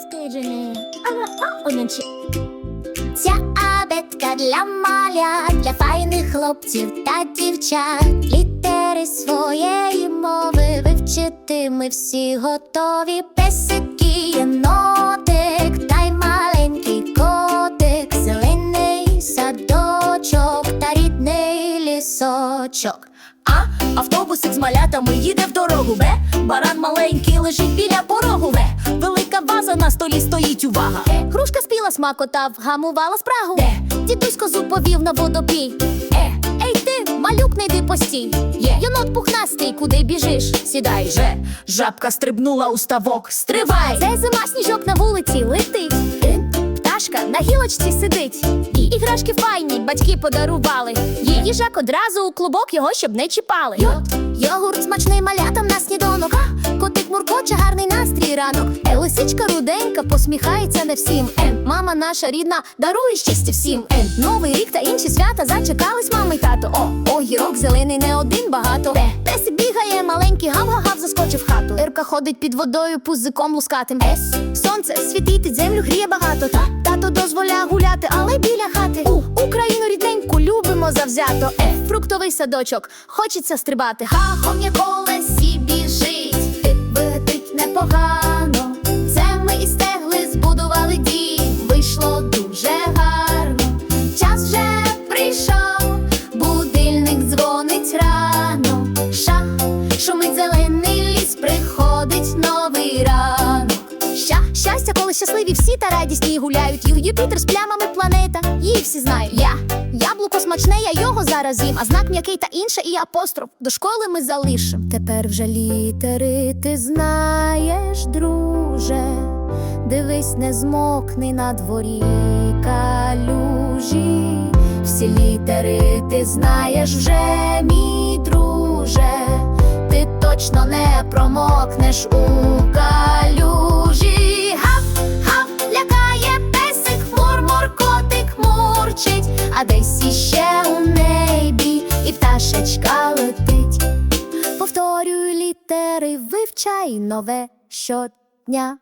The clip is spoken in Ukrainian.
Скажене, а оночі. Ця абетка для малят, для файних хлопців та дівчат. Літери своєї мови вивчити ми всі готові. Песики, єнотик, та й маленький котик, зелений садочок та рідний лісочок. А автобусик з малятами їде в дорогу. Б. Баран маленький лежить біля порогу. В. Велика ваза на столі стоїть увага. Грушка спіла смакота, вгамувала спрагу. Де? Дідусь козу повів на водопій. Е. Ей ти, малюк, не йди постій. Є. Єнот пухнастий, куди біжиш? Сідай Ж. Жабка стрибнула у ставок. Стривай! Це зима сніжок на вулиці летить. Пташка на гілочці сидить. І іграшки файні батьки подарували. Її їжак одразу у клубок його, щоб не чіпали. Йогурт смачний малятам на лисичка руденька посміхається не всім. Е, мама наша рідна дарує щастя всім. Е, новий рік та інші свята зачекались мами й тато. О, огірок зелений не один багато. Де песик бігає, маленький гав-гав-гав заскочив хату. Ірка ходить під водою пузиком лускатим. Ес сонце світить, землю гріє багато. Та тато дозволяє гуляти, але біля хати. У Україну рідненьку любимо завзято. Е, фруктовий садочок, хочеться стрибати. Хахом є колесі біжить, ти летить непогано. Коли щасливі всі та радісні гуляють. Ю- Юпітер з плямами планета, її всі знають. Я яблуко смачне, я його зараз їм, а знак м'який та інше, і апостроф. До школи ми залишим. Тепер вже літери ти знаєш, друже. Дивись, не змокни на дворі калюжі. Всі літери ти знаєш вже, мій друже. Ти точно не промокнеш у пташечка летить. Повторюй літери, вивчай нове щодня.